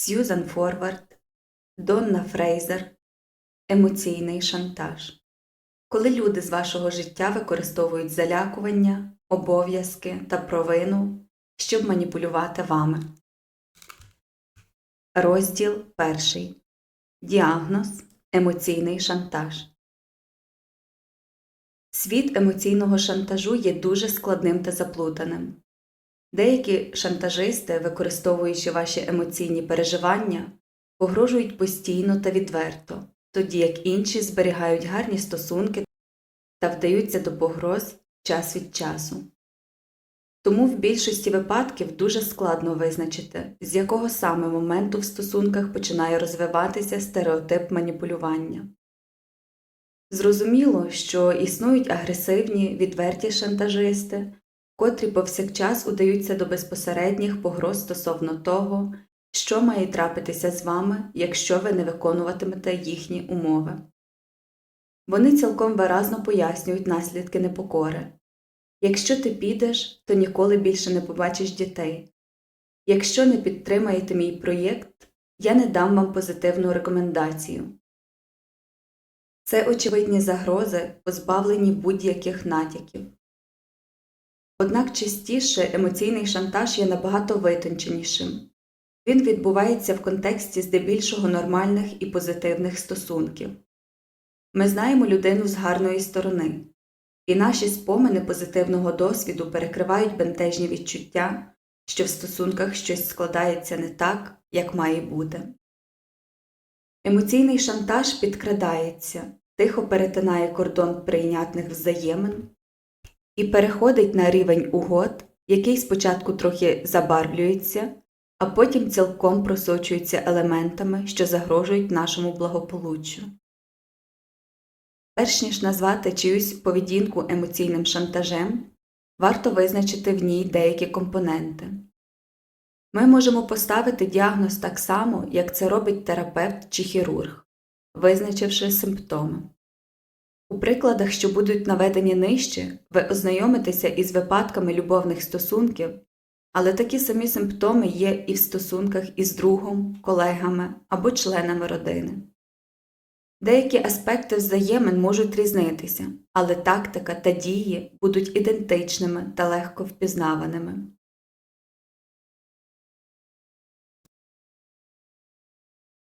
Сьюзан Форвард, Донна Фрейзер, Емоційний шантаж. Коли люди з вашого життя використовують залякування, обов'язки та провину, щоб маніпулювати вами. Розділ перший. Діагноз Емоційний шантаж. Світ емоційного шантажу є дуже складним та заплутаним. Деякі шантажисти, використовуючи ваші емоційні переживання, погрожують постійно та відверто, тоді як інші зберігають гарні стосунки та вдаються до погроз час від часу. Тому в більшості випадків дуже складно визначити, з якого саме моменту в стосунках починає розвиватися стереотип маніпулювання. Зрозуміло, що існують агресивні, відверті шантажисти, котрі повсякчас удаються до безпосередніх погроз стосовно того, що має трапитися з вами, якщо ви не виконуватимете їхні умови. Вони цілком виразно пояснюють наслідки непокори. Якщо ти підеш, то ніколи більше не побачиш дітей. Якщо не підтримаєте мій проєкт, я не дам вам позитивну рекомендацію. Це очевидні загрози, позбавлені будь-яких натяків. Однак частіше емоційний шантаж є набагато витонченішим. Він відбувається в контексті здебільшого нормальних і позитивних стосунків. Ми знаємо людину з гарної сторони, і наші спомини позитивного досвіду перекривають бентежні відчуття, що в стосунках щось складається не так, як має бути. Емоційний шантаж підкрадається, тихо перетинає кордон прийнятних взаємин і переходить на рівень угод, який спочатку трохи забарвлюється, а потім цілком просочується елементами, що загрожують нашому благополуччю. Перш ніж назвати чиюсь поведінку емоційним шантажем, варто визначити в ній деякі компоненти. Ми можемо поставити діагноз так само, як це робить терапевт чи хірург, визначивши симптоми. У прикладах, що будуть наведені нижче, ви ознайомитеся із випадками любовних стосунків, але такі самі симптоми є і в стосунках із другом, колегами або членами родини. Деякі аспекти взаємин можуть різнитися, але тактика та дії будуть ідентичними та легко впізнаваними.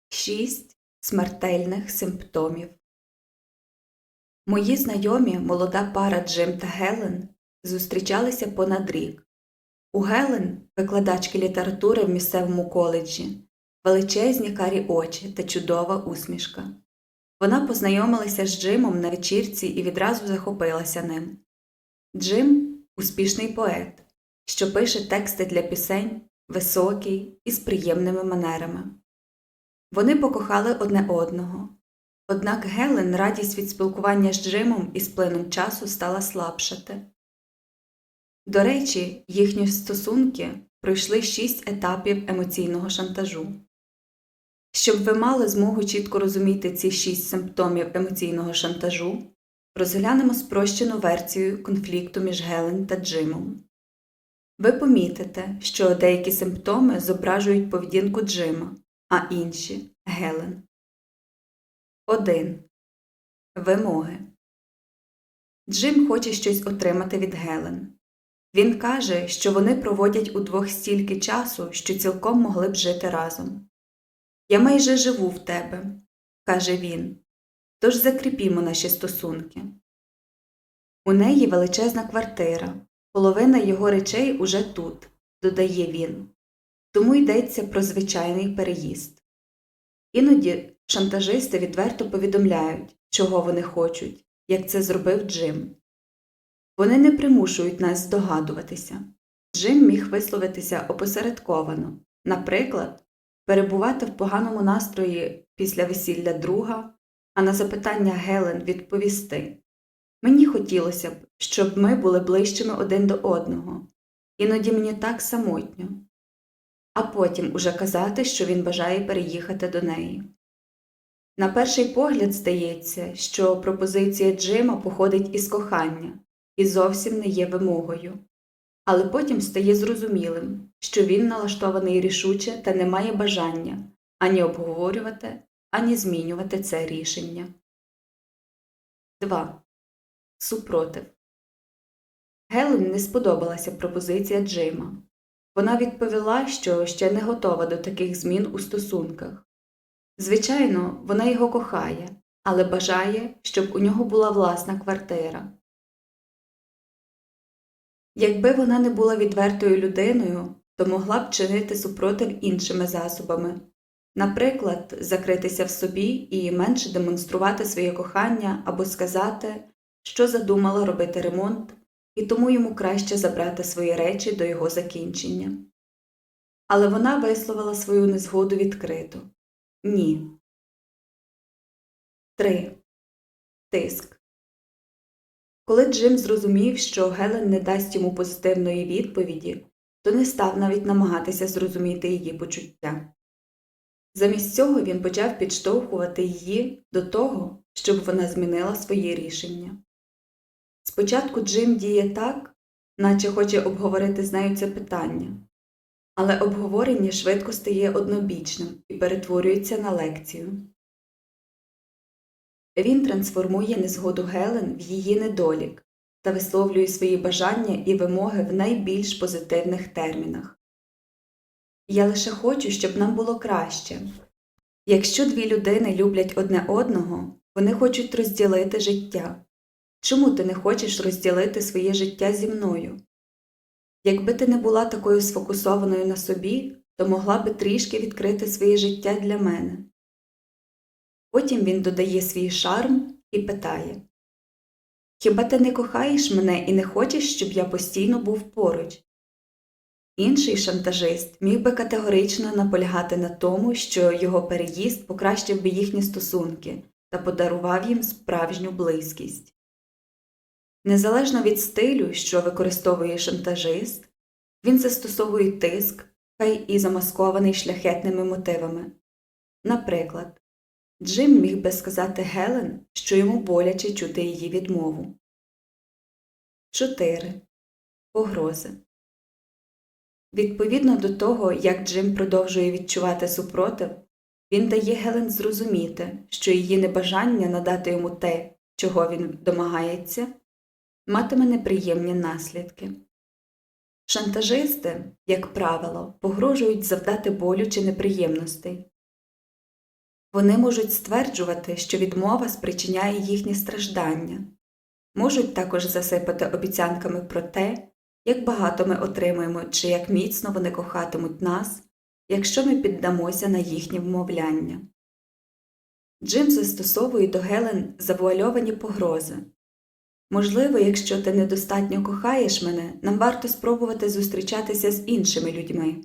Шість смертельних симптомів Мої знайомі, молода пара Джим та Гелен, зустрічалися понад рік. У Гелен, викладачки літератури в місцевому коледжі, величезні карі очі та чудова усмішка. Вона познайомилася з Джимом на вечірці і відразу захопилася ним. Джим успішний поет, що пише тексти для пісень, високий і з приємними манерами. Вони покохали одне одного. Однак Гелен радість від спілкування з Джимом із плином часу стала слабшати. До речі, їхні стосунки пройшли шість етапів емоційного шантажу. Щоб ви мали змогу чітко розуміти ці шість симптомів емоційного шантажу, розглянемо спрощену версію конфлікту між Гелен та Джимом. Ви помітите, що деякі симптоми зображують поведінку Джима, а інші Гелен. 1. Вимоги Джим хоче щось отримати від Гелен. Він каже, що вони проводять удвох стільки часу, що цілком могли б жити разом. Я майже живу в тебе, каже він, тож закріпімо наші стосунки. У неї величезна квартира, половина його речей уже тут, додає він, тому йдеться про звичайний переїзд. Іноді шантажисти відверто повідомляють, чого вони хочуть, як це зробив Джим. Вони не примушують нас здогадуватися. Джим міг висловитися опосередковано, наприклад, перебувати в поганому настрої після весілля друга, а на запитання Гелен відповісти Мені хотілося б, щоб ми були ближчими один до одного, іноді мені так самотньо, а потім уже казати, що він бажає переїхати до неї. На перший погляд здається, що пропозиція Джима походить із кохання і зовсім не є вимогою. але потім стає зрозумілим, що він налаштований рішуче та не має бажання ані обговорювати, ані змінювати це рішення. 2. Супротив. Гелен не сподобалася пропозиція Джима. Вона відповіла, що ще не готова до таких змін у стосунках. Звичайно, вона його кохає, але бажає, щоб у нього була власна квартира. Якби вона не була відвертою людиною, то могла б чинити супротив іншими засобами, наприклад, закритися в собі і менше демонструвати своє кохання або сказати, що задумала робити ремонт, і тому йому краще забрати свої речі до його закінчення. Але вона висловила свою незгоду відкрито ні. 3. Тиск. Коли Джим зрозумів, що Гелен не дасть йому позитивної відповіді, то не став навіть намагатися зрозуміти її почуття. Замість цього він почав підштовхувати її до того, щоб вона змінила своє рішення. Спочатку Джим діє так, наче хоче обговорити з нею це питання, але обговорення швидко стає однобічним і перетворюється на лекцію. Він трансформує незгоду Гелен в її недолік та висловлює свої бажання і вимоги в найбільш позитивних термінах. Я лише хочу, щоб нам було краще. Якщо дві людини люблять одне одного, вони хочуть розділити життя. Чому ти не хочеш розділити своє життя зі мною? Якби ти не була такою сфокусованою на собі, то могла би трішки відкрити своє життя для мене. Потім він додає свій шарм і питає Хіба ти не кохаєш мене і не хочеш, щоб я постійно був поруч? Інший шантажист міг би категорично наполягати на тому, що його переїзд покращив би їхні стосунки та подарував їм справжню близькість. Незалежно від стилю, що використовує шантажист, він застосовує тиск, хай і замаскований шляхетними мотивами. Наприклад, Джим міг би сказати Гелен, що йому боляче чути її відмову. 4. Погрози Відповідно до того, як Джим продовжує відчувати супротив, він дає Гелен зрозуміти, що її небажання надати йому те, чого він домагається, матиме неприємні наслідки. Шантажисти, як правило, погрожують завдати болю чи неприємностей. Вони можуть стверджувати, що відмова спричиняє їхні страждання, можуть також засипати обіцянками про те, як багато ми отримуємо чи як міцно вони кохатимуть нас, якщо ми піддамося на їхні вмовляння. Джим застосовує до Гелен завуальовані погрози. Можливо, якщо ти недостатньо кохаєш мене, нам варто спробувати зустрічатися з іншими людьми.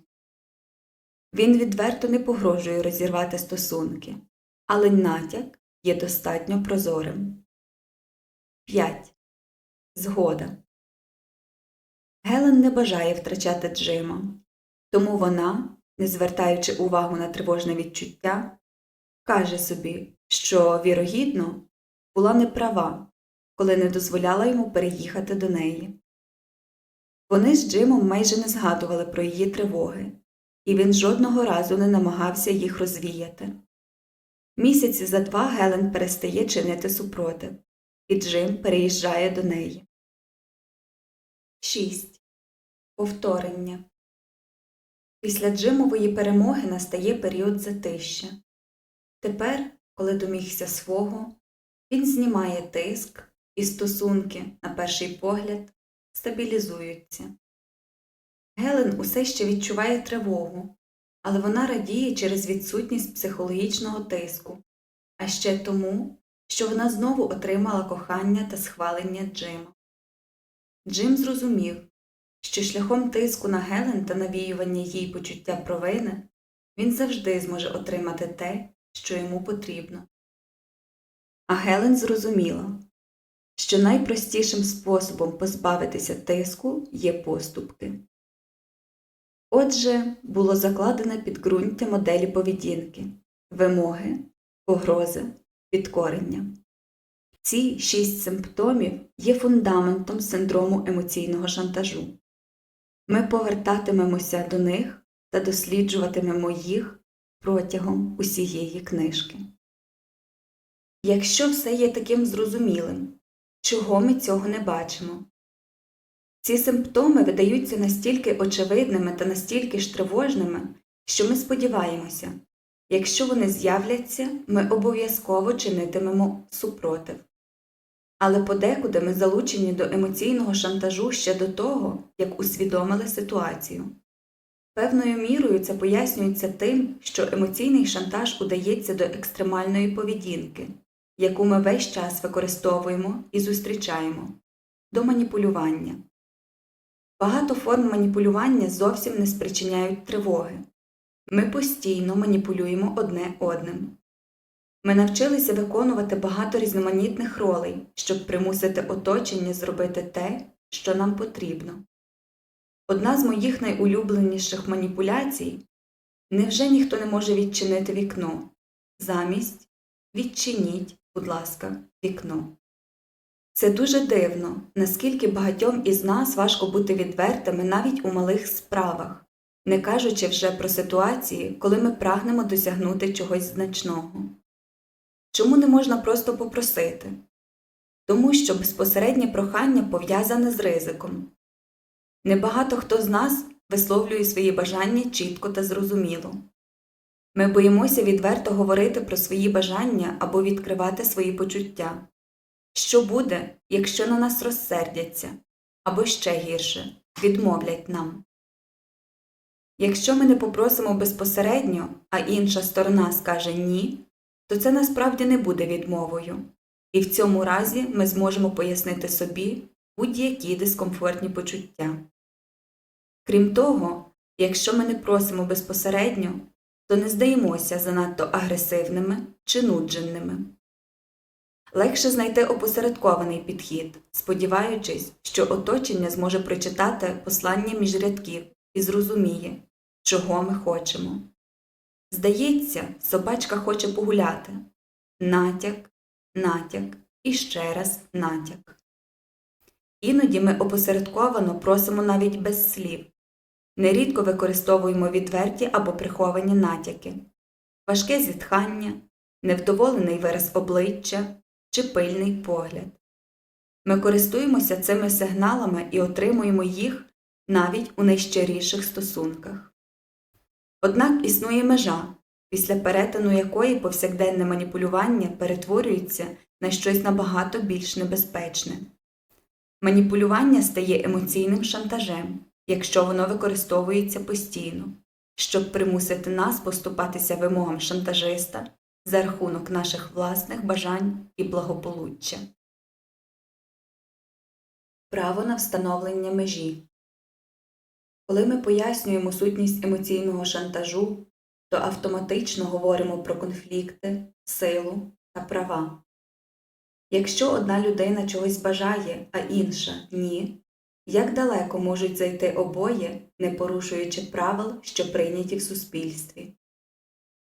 Він відверто не погрожує розірвати стосунки, але натяк є достатньо прозорим. 5. Згода Гелен не бажає втрачати Джима, тому вона, не звертаючи увагу на тривожне відчуття, каже собі, що, вірогідно, була неправа, коли не дозволяла йому переїхати до неї. Вони з Джимом майже не згадували про її тривоги, і він жодного разу не намагався їх розвіяти. Місяці за два Гелен перестає чинити супротив, і Джим переїжджає до неї. 6. Повторення Після Джимової перемоги настає період затища. Тепер, коли домігся свого, він знімає тиск і стосунки, на перший погляд, стабілізуються. Гелен усе ще відчуває тривогу, але вона радіє через відсутність психологічного тиску, а ще тому, що вона знову отримала кохання та схвалення Джима. Джим зрозумів, що шляхом тиску на Гелен та навіювання їй почуття провини він завжди зможе отримати те, що йому потрібно. А Гелен зрозуміла, що найпростішим способом позбавитися тиску є поступки. Отже, було закладене підґрунтя моделі поведінки, вимоги, погрози, підкорення. Ці шість симптомів є фундаментом синдрому емоційного шантажу. Ми повертатимемося до них та досліджуватимемо їх протягом усієї книжки. Якщо все є таким зрозумілим, чого ми цього не бачимо? Ці симптоми видаються настільки очевидними та настільки ж тривожними, що ми сподіваємося, якщо вони з'являться, ми обов'язково чинитимемо супротив. Але подекуди ми залучені до емоційного шантажу ще до того, як усвідомили ситуацію. Певною мірою це пояснюється тим, що емоційний шантаж удається до екстремальної поведінки, яку ми весь час використовуємо і зустрічаємо, до маніпулювання. Багато форм маніпулювання зовсім не спричиняють тривоги. Ми постійно маніпулюємо одне одним. Ми навчилися виконувати багато різноманітних ролей, щоб примусити оточення зробити те, що нам потрібно. Одна з моїх найулюбленіших маніпуляцій невже ніхто не може відчинити вікно? Замість відчиніть, будь ласка, вікно. Це дуже дивно, наскільки багатьом із нас важко бути відвертими навіть у малих справах, не кажучи вже про ситуації, коли ми прагнемо досягнути чогось значного. Чому не можна просто попросити? Тому що безпосереднє прохання пов'язане з ризиком. Небагато хто з нас висловлює свої бажання чітко та зрозуміло. Ми боїмося відверто говорити про свої бажання або відкривати свої почуття. Що буде, якщо на нас розсердяться, або ще гірше відмовлять нам? Якщо ми не попросимо безпосередньо, а інша сторона скаже ні, то це насправді не буде відмовою, і в цьому разі ми зможемо пояснити собі будь-які дискомфортні почуття. Крім того, якщо ми не просимо безпосередньо, то не здаємося занадто агресивними чи нудженими. Легше знайти опосередкований підхід, сподіваючись, що оточення зможе прочитати послання між рядків і зрозуміє, чого ми хочемо. Здається, собачка хоче погуляти. Натяк, натяк і ще раз натяк. Іноді ми опосередковано просимо навіть без слів. Нерідко використовуємо відверті або приховані натяки, важке зітхання, невдоволений вираз обличчя чи пильний погляд. Ми користуємося цими сигналами і отримуємо їх навіть у найщиріших стосунках. Однак існує межа, після перетину якої повсякденне маніпулювання перетворюється на щось набагато більш небезпечне. Маніпулювання стає емоційним шантажем, якщо воно використовується постійно, щоб примусити нас поступатися вимогам шантажиста за рахунок наших власних бажань і благополуччя. Право на встановлення межі Коли ми пояснюємо сутність емоційного шантажу, то автоматично говоримо про конфлікти, силу та права. Якщо одна людина чогось бажає, а інша ні, як далеко можуть зайти обоє, не порушуючи правил, що прийняті в суспільстві?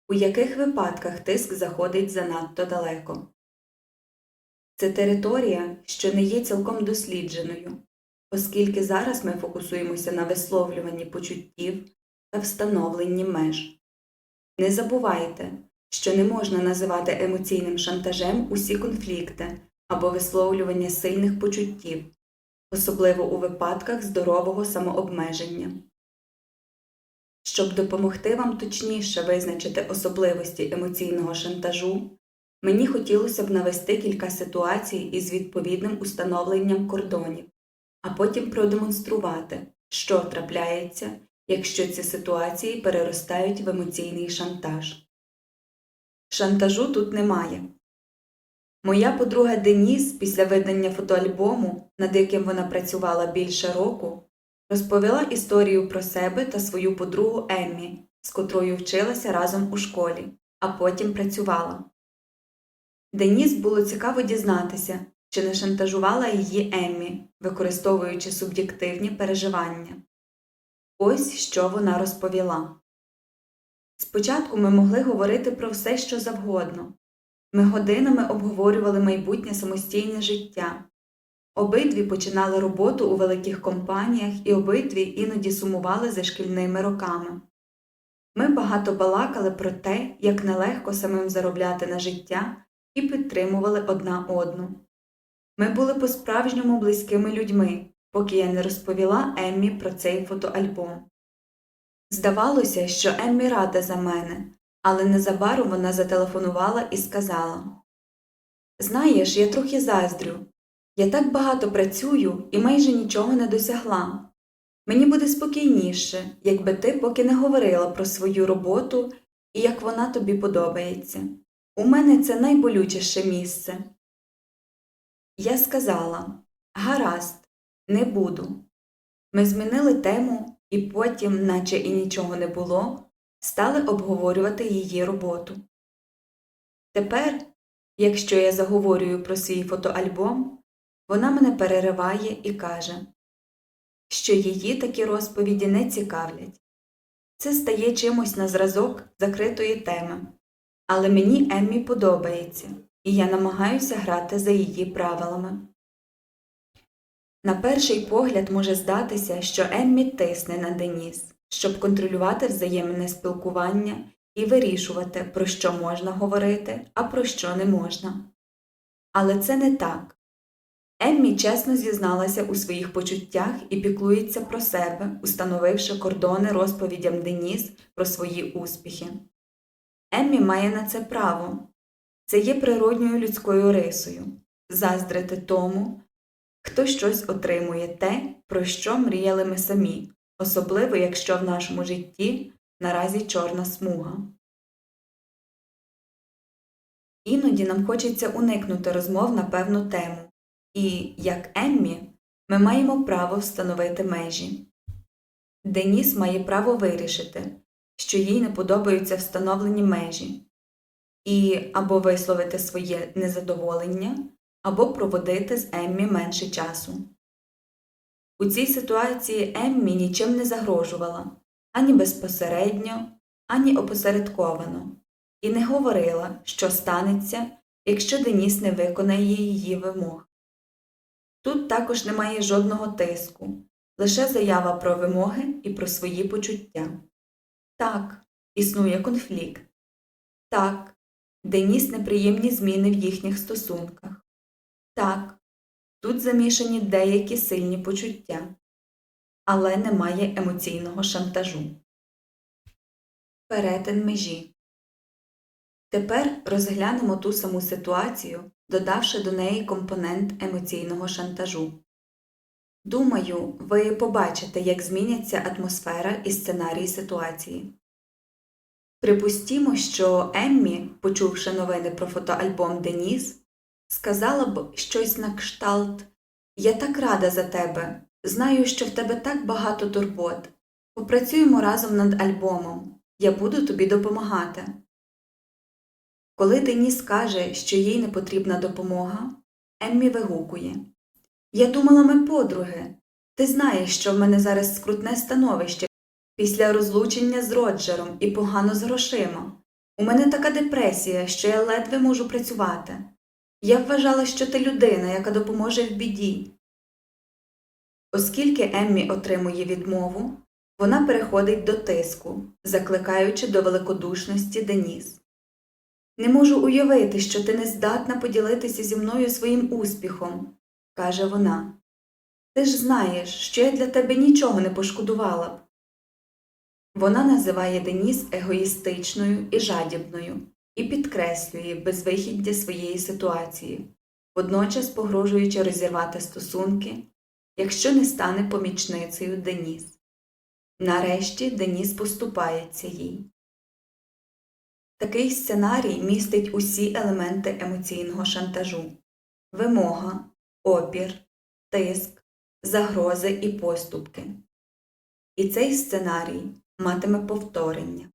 У яких випадках тиск заходить занадто далеко? Це територія, що не є цілком дослідженою, оскільки зараз ми фокусуємося на висловлюванні почуттів та встановленні меж. Не забувайте, що не можна називати емоційним шантажем усі конфлікти або висловлювання сильних почуттів, особливо у випадках здорового самообмеження. Щоб допомогти вам точніше визначити особливості емоційного шантажу, мені хотілося б навести кілька ситуацій із відповідним установленням кордонів, а потім продемонструвати, що трапляється, якщо ці ситуації переростають в емоційний шантаж. Шантажу тут немає. Моя подруга Деніс після видання фотоальбому, над яким вона працювала більше року, розповіла історію про себе та свою подругу Еммі, з котрою вчилася разом у школі, а потім працювала. Деніс було цікаво дізнатися, чи не шантажувала її Еммі, використовуючи суб'єктивні переживання. Ось що вона розповіла. Спочатку ми могли говорити про все, що завгодно. Ми годинами обговорювали майбутнє самостійне життя. Обидві починали роботу у великих компаніях і обидві іноді сумували за шкільними роками. Ми багато балакали про те, як нелегко самим заробляти на життя, і підтримували одна одну. Ми були по-справжньому близькими людьми, поки я не розповіла Еммі про цей фотоальбом. Здавалося, що Еммі рада за мене, але незабаром вона зателефонувала і сказала Знаєш, я трохи заздрю. Я так багато працюю і майже нічого не досягла. Мені буде спокійніше, якби ти поки не говорила про свою роботу і як вона тобі подобається. У мене це найболючіше місце. Я сказала Гаразд, не буду. Ми змінили тему і потім, наче і нічого не було, стали обговорювати її роботу. Тепер, якщо я заговорюю про свій фотоальбом, вона мене перериває і каже, що її такі розповіді не цікавлять. Це стає чимось на зразок закритої теми, але мені Еммі подобається, і я намагаюся грати за її правилами. На перший погляд може здатися, що Еммі тисне на Деніс, щоб контролювати взаємне спілкування і вирішувати, про що можна говорити, а про що не можна. Але це не так. Еммі чесно зізналася у своїх почуттях і піклується про себе, установивши кордони розповідям Деніс про свої успіхи. Еммі має на це право. Це є природньою людською рисою заздрити тому, хто щось отримує те, про що мріяли ми самі, особливо якщо в нашому житті наразі чорна смуга. Іноді нам хочеться уникнути розмов на певну тему, і, як Еммі, ми маємо право встановити межі. Деніс має право вирішити, що їй не подобаються встановлені межі, і або висловити своє незадоволення, або проводити з Еммі менше часу. У цій ситуації Еммі нічим не загрожувала ані безпосередньо, ані опосередковано, і не говорила, що станеться, якщо Деніс не виконає її вимог. Тут також немає жодного тиску, лише заява про вимоги і про свої почуття. Так, існує конфлікт. Так, Деніс неприємні зміни в їхніх стосунках. Так, тут замішані деякі сильні почуття, але немає емоційного шантажу. Перетин межі. Тепер розглянемо ту саму ситуацію, додавши до неї компонент емоційного шантажу. Думаю, ви побачите, як зміняться атмосфера і сценарій ситуації. Припустімо, що Еммі, почувши новини про фотоальбом Деніс, сказала б щось на кшталт Я так рада за тебе. Знаю, що в тебе так багато турбот. Попрацюємо разом над альбомом. Я буду тобі допомагати. Коли Деніс каже, що їй не потрібна допомога, Еммі вигукує Я думала, ми подруги. Ти знаєш, що в мене зараз скрутне становище після розлучення з Роджером і погано з грошима. У мене така депресія, що я ледве можу працювати. Я вважала, що ти людина, яка допоможе в біді. Оскільки Еммі отримує відмову, вона переходить до тиску, закликаючи до великодушності Деніс. Не можу уявити, що ти не здатна поділитися зі мною своїм успіхом, каже вона. Ти ж знаєш, що я для тебе нічого не пошкодувала б. Вона називає Деніс егоїстичною і жадібною і підкреслює безвихіддя своєї ситуації, водночас погрожуючи розірвати стосунки, якщо не стане помічницею Деніс. Нарешті Деніс поступається їй. Такий сценарій містить усі елементи емоційного шантажу вимога, опір, тиск, загрози і поступки. І цей сценарій матиме повторення.